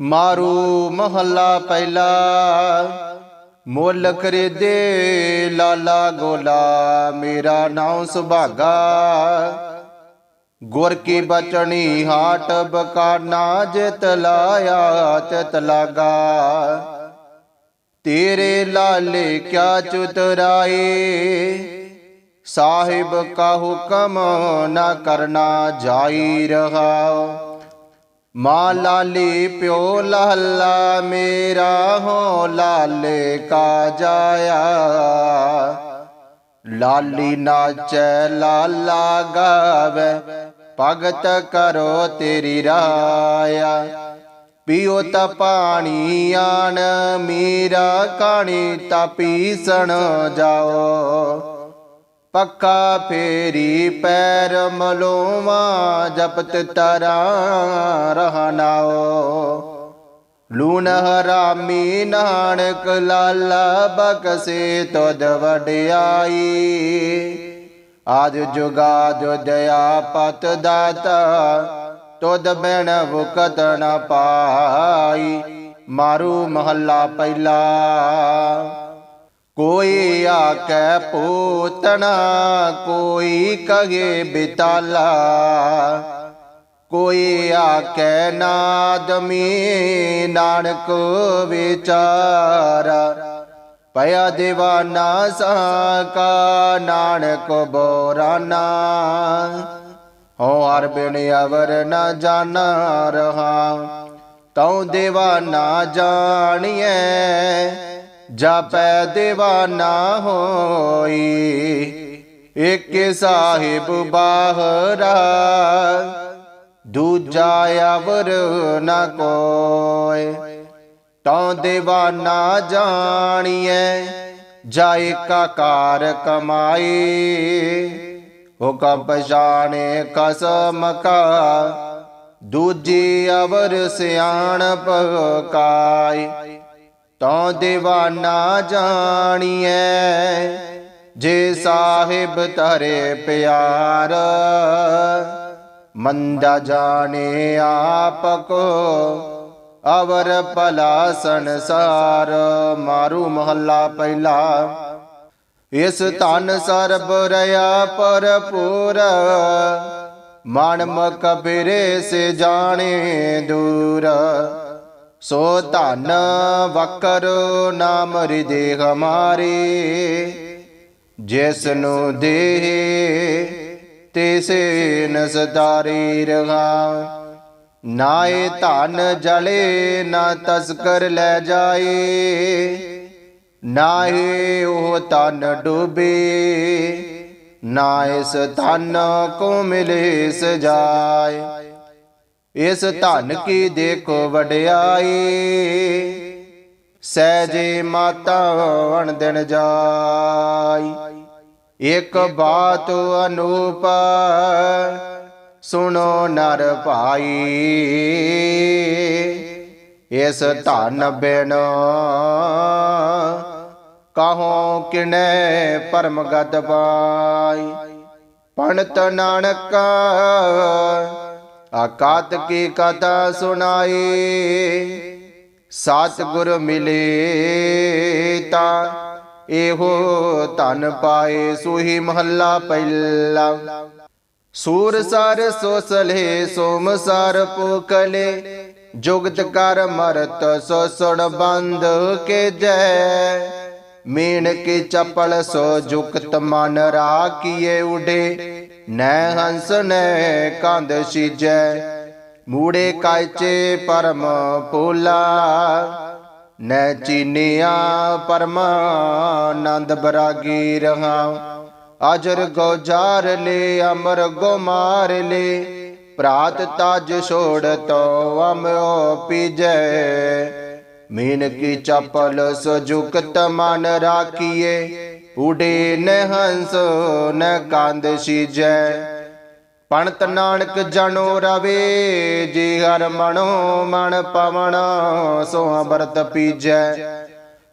ਮਾਰੂ ਮਹੱਲਾ ਪਹਿਲਾ। ਮੁੱਲ ਖਰੀਦੇ ਲਾਲਾ ਗੋਲਾ, ਮੇਰਾ ਨਾਮ ਸੁਭਾਗਾ। ਗੁਰ ਕੀ ਬਚਣੀ ਹਾਟ ਬਕਾਨਾ, ਜਿਤ ਲਾਇਆ ਚਿਤ ਲਾਗਾ। ਤੇਰੇ ਲਾਲੇ ਕਿਆ ਚੁਤਰਾਏ ਸਾਹਿਬ ਕਾ ਹੁਕਮ ਨਾ ਕਰਨਾ ਜਾਈ ਰਹਾ। ਮਾਂ ਲਾਲੀ ਪਿਓ ਲਾਲਾ, ਮੇਰਾ ਹੋ ਲਾਲੇ ਕਾ ਜਾਇਆ। ਲਾਲੀ ਨਾਚੈ ਲਾਲਾ ਗਾਵੇ, ਭਗਤ ਕਰੋ ਤੇਰੀ ਰਾਇਆ। ਪੀਓ ਤਾ ਪਾਣੀ ਆਣ, ਮੀਰਾ ਕਾਣੀ ਤਾ ਪੀਸਣ ਜਾਓ। ਪੱਕਾ ਫੇਰੀ ਪੈਰ ਮਲੋਵਾ, ਜਪਤ ਤਰਾ ਰਹਨਾਓ ਲੂਣ ਹਰਾਮੀ ਨਾਨਕ ਲਾਲਾ ਬਕਸੇ ਤੁਧ ਵਡਿਆਈ। ਆਜ ਜੁਗਾ ਜੋ ਦਇਆ ਪਤ ਦਾਤਾ, ਤੁਧ ਬਿਨ ਵੁਕਤ ਨ ਪਾਈ। ਮਾਰੂ ਮਹੱਲਾ ਪਹਿਲਾ। ਕੋਈ ਆਕੈ ਪੋਤਣਾ, ਕੋਈ ਕਹੇ ਬਿਤਾਲਾ। ਕੋਈ ਆਕੈ ਨਾਦਮੀ ਨਾਨਕ ਵਿਚਾਰਾ। ਪਿਆ دیਵਾਨਾ ਸਾਕਾ ਨਾਨਕ ਬੋਰਾਨਾ। ਹੋ ਹਰ ਬਿਨ ਅਵਰ ਨਾ ਜਾਣਾ ਰਹਾ। ਤਉ دیਵਾਨਾ ਜਾਣੀਐ ਜਾਪੈ ਦੇਵਾ ਨਾ ਹੋਈ, ਇੱਕ ਸਾਹਿਬ ਬਾਹਰਾ, ਦੂਜਾ ਅਵਰ ਨਾ ਕੋਏ। ਤਉ ਦੇਵਾ ਨਾ ਜਾਣੀਐ ਜਾਇ ਕਾਕਾਰ ਕਮਾਈ। ਹੁਕਮ ਪਛਾਣੇ ਕਸਮ ਕਾ, ਦੂਜੀ ਅਵਰ ਸਿਆਣ ਪਕਾਈ ਤਉ دیਵਾਨਾ ਜਾਣੀਐ, ਜੇ ਸਾਹਿਬ ਧਰੇ ਪਿਆਰ, ਮੰਦਾ ਜਾਣੇ ਆਪ ਕੋ ਅਵਰ ਭਲਾ ਸੰਸਾਰ ਮਾਰੂ ਮਹੱਲਾ ਪਹਿਲਾ। ਇਸ ਧਨ ਸਰਬ ਰਿਆ ਪਰਪੂਰ ਮਨ ਮਕ ਬਿਰੇ ਸੇ ਜਾਣੇ ਦੂਰ। ਸੋ ਧਨ ਵਕਰ ਨਾਮ ਹਿਰਦੇ ਹਮਾਰੇ ਜਿਸ ਨੂੰ ਦੇਹ ਤਿਸੇ ਨਸਦਾਰੀ ਰਹਾ। ਨਾਏ ਧਨ ਜਲੇ ਨਾ ਤਸਕਰ ਲੈ ਜਾਏ, ਨਾਹੀ ਉਹ ਤਨ ਡੂਬੇ, ਨਾ ਇਸ ਧਨ ਕੋ ਮਿਲੇ ਸਜਾਏ। ਇਸ ਧਨ ਕੀ ਦੇਖੋ ਵਡਿਆਈ? ਸਹਿਜੇ ਮਾਤਾ ਵਣ ਦਿਨ ਜਾਈ। ਇੱਕ ਬਾਤ ਅਨੂਪ ਸੁਣੋ ਨਰ ਭਾਈ। ਇਸ ਧਨ ਬਿਨ ਕਹੋ ਕਿਨੇ ਪਰਮ ਗਤ ਪਾਈ ਪਣਤ ਨਾਨਕ ਆਕਾਤ ਕੀ ਕਥਾ ਸੁਣਾਈ? ਸਤ ਗੁਰ ਮਿਲੇ ਤਾਂ ਇਹੋ ਧਨ ਪਾਏ ਸੁਹੀ ਮਹੱਲਾ ਪਹਿਲਾ। ਸੂਰ ਸਰ ਸੋਸਲੇ, ਸੋਮ ਸਰ ਪੁਕਲੇ, ਜੁਗਤ ਕਰ ਮਰਤ ਸੋ ਸੁਣ ਬੰਦ ਕੇ ਜੈ। ਮੀਣ ਕੀ ਚਪਲ ਸੋ ਜੁਗਤ ਮਨ ਰਾਖੀਏ ਉਡੇ ਨੈ ਹੰਸ ਨੈ ਕੰਧ ਸੀਜੈ, ਮੂੜੇ ਕਾਇਚੇ ਪਰਮ ਪੂਲਾ ਨੈ ਚੀਨਿਆ ਪਰਮਾਨੰਦ ਬਰਾਗੀ ਰਹਾ ਅਜਰ ਗੋਜਾਰ ਲੇ, ਅਮਰ ਗੋ ਮਾਰ ਲੇ। ਪ੍ਰਾਤ ਤਜ ਛੋੜ ਤੋ ਅਮਿਓ ਪੀਜੈ। ਮੀਨ ਕੀ ਚਪਲ ਸੁਜੁਕਤ ਮਨ ਰਾਖੀਏ ਉਡੇ ਨ ਹੰਸ ਨ ਕੰਦ ਸੀਜੈ। ਪਣਤ ਨਾਨਕ ਜਨੋ ਰਵੇ, ਜੀ ਹਰ ਮਨੋ ਮਨ ਪਵਨ ਸੋ ਅੰਮ੍ਰਿਤ ਪੀਜੈ।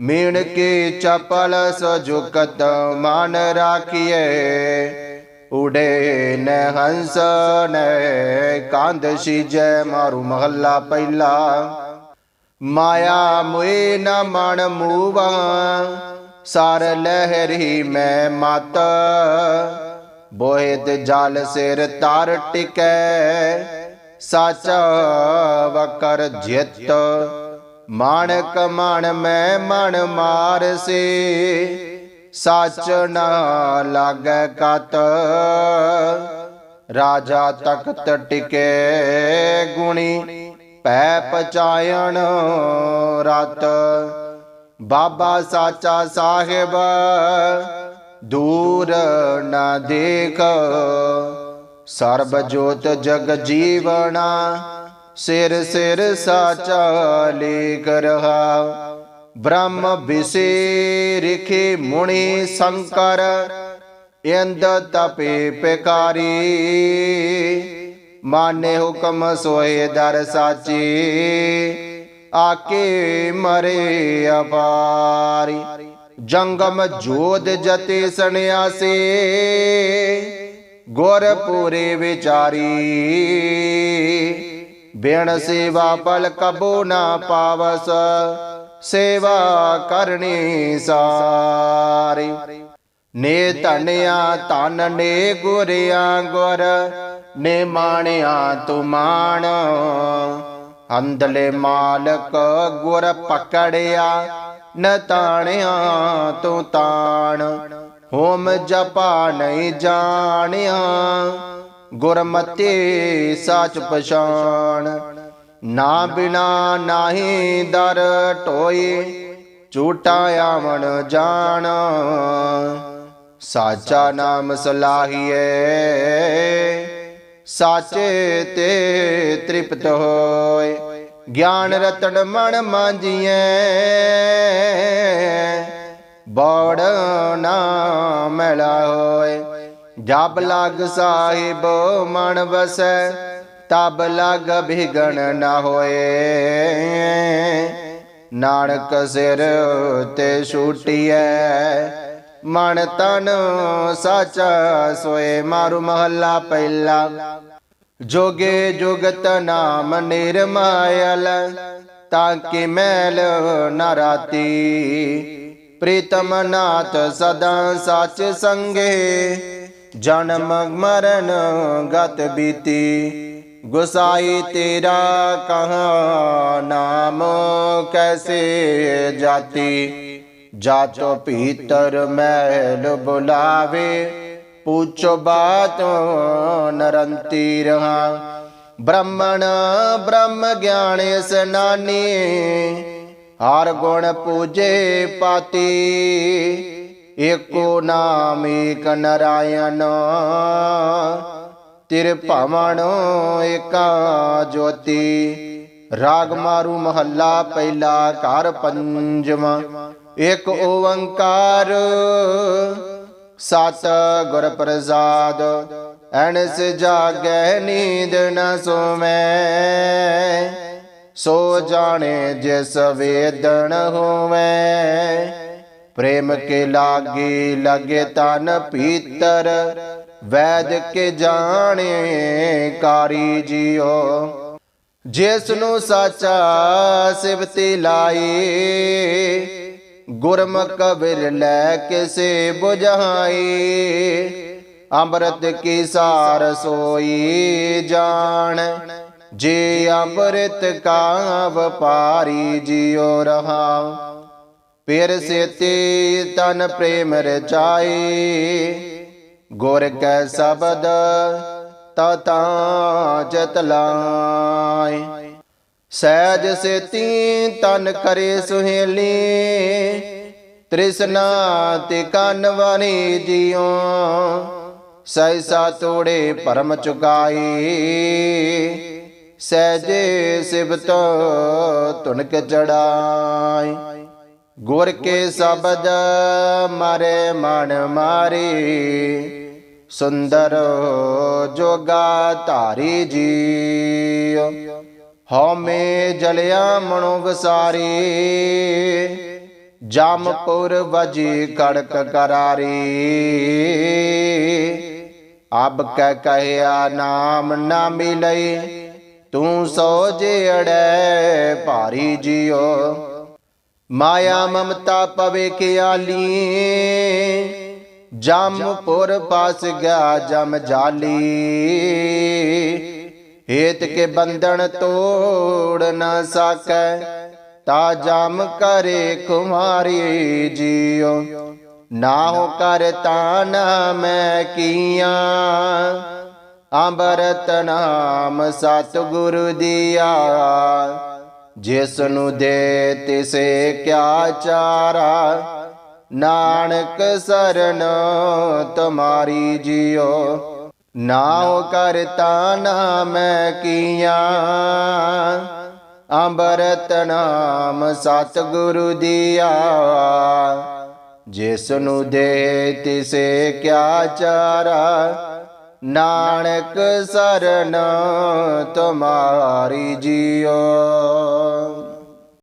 ਮੀਣ ਕੇ ਚਪਲ ਸਜੁਕਤ ਮਨ ਰਾਖੀਏ ਉਡੇ ਨ ਹੰਸ ਨ ਕੰਧ ਸੀਜੈ, ਮਾਰੂ ਮਹੱਲਾ ਪਹਿਲਾ। ਮਾਇਆ ਮੁਏ ਨ ਮਨ ਮੂਵਾ। ਸਰ ਲਹਿਰੀ ਮੈਂ ਮਤ। ਬੋਹਿਤ ਜਲ ਸਿਰ ਤਰ ਟਿਕੈ। ਸਚ ਵਕਰ ਜਿਤ। ਮਾਣਕ ਮਣ ਮੈਂ ਮਣ ਮਾਰਸੇ ਸਚ ਨਾ ਲਾਗੈ ਕਤ। ਰਾਜਾ ਤਖਤ ਟਿਕੇ ਗੁਣੀ। ਪੈ ਪਚਾਇਣ ਰਤ। ਬਾਬਾ ਸਾਚਾ ਸਾਹਿਬ, ਦੂਰ ਨਾ ਦੇਖ। ਸਰਬ ਜੋਤ ਜਗ ਜੀਵਣਾ ਸਿਰ ਸਿਰ ਸਾਚਾ ਲੇਖ ਰਹਾ। ਬ੍ਰਹਮ ਵਿਸੇ ਰਿਖੇ ਮੁਣੀ ਸੰਕਰ, ਇੰਦ ਤਪੇ ਪਿਕਾਰੀ। ਮਾਨੇ ਹੁਕਮ ਸੋਏ ਦਰ ਸਾਚੀ। ਆਕੇ ਮਰੇ ਅਪਾਰੀ। ਜੰਗਮ ਜੋਦ ਜਤੇ ਸਨਿਆਸੇ ਗੁਰ ਪੂਰੇ ਵਿਚਾਰੀ। ਬਿਨ ਸੇਵਾ ਪਲ ਕਬੋ ਨਾ ਪਾਵਸ, ਸੇਵਾ ਕਰਨੀ ਸਾਰੀ। ਨੇ ਧਨਿਆ ਧਨ ਨੇ ਗੁਰਿਆ ਗੁਰ, ਨੇ ਮਾਣਿਆ ਤੂੰ ਮਾਣ। ਅੰਦਲੇ ਮਾਲਕ ਗੁਰ ਪਕੜਿਆ, ਨ ਤਾਣਿਆ ਤੂੰ ਤਾਣ। ਹੋਮ ਜਪਾ ਨਹੀਂ ਜਾਣਿਆ, ਗੁਰਮਤਿ ਸਾਚ ਪਛਾਣ। ਨਾ ਬਿਨਾ ਨਾਹੀ ਦਰ ਟੋਏ ਝੂਟਾ ਆਵਣ ਜਾਣ। ਸਾਚਾ ਨਾਮ ਸਲਾਹੀਏ ਸਾਚੇ ਤੇ ਤ੍ਰਿਪਤ ਹੋਏ। ਗਿਆਨ ਰਤਨ ਮਨ ਮਾਂਜੀਏ ਬੜ ਨਾ ਮਿਲਾ ਹੋਏ। ਜਬ ਲਗ ਸਾਹਿਬ ਮਨ ਵਸੈ। ਤਬ ਲਗ ਬਿਗਣ ਨਾ ਹੋਏ। ਨਾਨਕ ਸਿਰ ਤੇ ਛੂਟੀਐ। ਮਨ ਤਨ ਸਾਚਾ ਸੋਏ ਮਾਰੂ ਮਹੱਲਾ ਪਹਿਲਾ। ਜੋਗੇ ਜੁਗਤ ਨਾਮ ਨਿਰਮਾਇਲ, ਤਾਂ ਕਿ ਮੈਲ ਨਰਾਤੀ ਪ੍ਰੀਤਮ ਨਾਥ ਸਦਾ ਸੱਚ ਸੰਗੇ, ਜਨਮ ਮਰਨ ਗਤ ਬੀਤੀ। ਗੁਸਾਈ ਤੇਰਾ ਕਹਾ ਨਾਮ ਕੈਸੇ ਜਾਤੀ। ਜਾਚੋ ਭੀਤਰ ਮੈਲ ਬੁਲਾਵੇ, ਪੁੱਛੋ ਬਾਤ ਨਰੰਤੀ ਰਹਾ। ਬ੍ਰਹਮਣ, ਬ੍ਰਹਮ ਗਿਆਨ ਸਨਾਨੀ ਹਰ ਗੁਣ ਪੂਜੇ ਪਾਤੀ। ਏਕੋ ਨਾਮ ਏਕ ਨਰਾਇਣ, ਤਿਰ ਭਵਨ ਏਕਾ ਜੋਤੀ। ਰਾਗ ਮਾਰੂ ਮਹੱਲਾ ਪਹਿਲਾ ਘਰ ਪੰਜਵਾਂ। ਇਕ ਓੰਕਾਰ, ਸਤ ਗੁਰ ਪ੍ਰਸਾਦ, ਐਨਸ ਜਾਗੈ ਨੀਂਦ ਨ ਸੋਵੈ ਸੋ ਜਾਣੇ ਜਿਸ ਵੇਦਨ ਹੋਵੇ, ਪ੍ਰੇਮ ਕੇ ਲਾਗੇ ਲਗੇ ਤਨ ਪੀਤਰ, ਵੈਦ ਕੇ ਜਾਣੇ ਕਾਰੀ ਜਿਉ। ਜਿਸ ਨੂੰ ਸਾਚਾ ਸਿਵਤੀ ਲਾਈ ਗੁਰਮੁਖ ਬਿਰਲੇ ਕਿਸੇ 부ਝਾਈ ਅੰਮ੍ਰਿਤ ਕੀ ਸਾਰ ਸੋਈ ਜਾਣ। ਜੇ ਅੰਮ੍ਰਿਤ ਕਾ ਵਪਾਰੀ ਜਿਉ ਰਹਾ ਫਿਰ ਸੇਤੀ ਤਨ ਪ੍ਰੇਮ ਰਚਾਈ। ਗੁਰ ਕੈ ਸ਼ਬਦ ਤਤਾ ਜਤ ਲਾਈ। ਸਹਿਜ ਸੇਤੀ ਤਨ ਕਰੇ ਸੁਹੇਲੀ ਤ੍ਰਿਸ਼ਨਾ ਤੇ ਕੰਨ ਵਾਣੀ ਜਿਉ ਸੈਸਾ ਤੋੜੇ ਪਰਮ ਚੁਕਾਈ। ਸਹਿਜੇ ਸਿਵਤ ਤੁਨਕ ਚੜਾਈ। ਗੁਰ ਕੇ ਸ਼ਬਦ ਮਾਰੇ ਮਨ ਮਾਰੀ। ਸੁੰਦਰ ਜੋਗਾ ਧਾਰੀ ਜੀਉ। ਹਉਮੈ ਜਲਿਆ ਮਨੋ ਵਸਾਰੀ। ਜਮਪੁਰ ਵਜੀ ਕੜਕ ਕਰਾਰੀ। ਅਬ ਕਹਿ ਕਹਿਆ, ਨਾਮ ਨਾ ਮਿਲਈ, ਤੂੰ ਸੋ ਜਿਹੜੈ ਭਾਰੀ ਜਿਉ। ਮਾਇਆ ਮਮਤਾ ਪਵੇ ਖਿਆਲੀ, ਜਮਪੁਰ ਪਾਸ ਗਿਆ ਜਮ ਜਾਲੀ। ਹੇਤ ਕੇ ਬੰਧਨ ਤੋੜ ਨਾ ਸਕੈ ਤਾ ਜਮ ਕਰੇ ਕੁਮਾਰੀ ਜਿਉ ਨਾਹੁ ਕਰ ਤਾਨ ਮੈਂ ਕੀਆਂ। ਅੰਬਰਤ ਨਾਮ ਸਤਿਗੁਰੂ ਦੀਆ। ਜਿਸ ਨੂੰ ਦੇ ਤਿਸੇ ਕਿਆ ਚਾਰਾ। ਨਾਨਕ ਸਰਨ ਤੁਮਾਰੀ ਜਿਉ ਨਾਉ ਕਰਤਾ ਮੈਂ ਕੀਆਂ। ਅੰਮ੍ਰਿਤ ਨਾਮ ਸਤਿਗੁਰੂ ਦੀਆ ਜਿਸ ਨੂੰ ਦੇ ਤਿਸੇ ਕਿਆ ਚਾਰਾ। ਨਾਨਕ ਸਰਨ ਤੁਮਾਰੀ ਜੀਓ।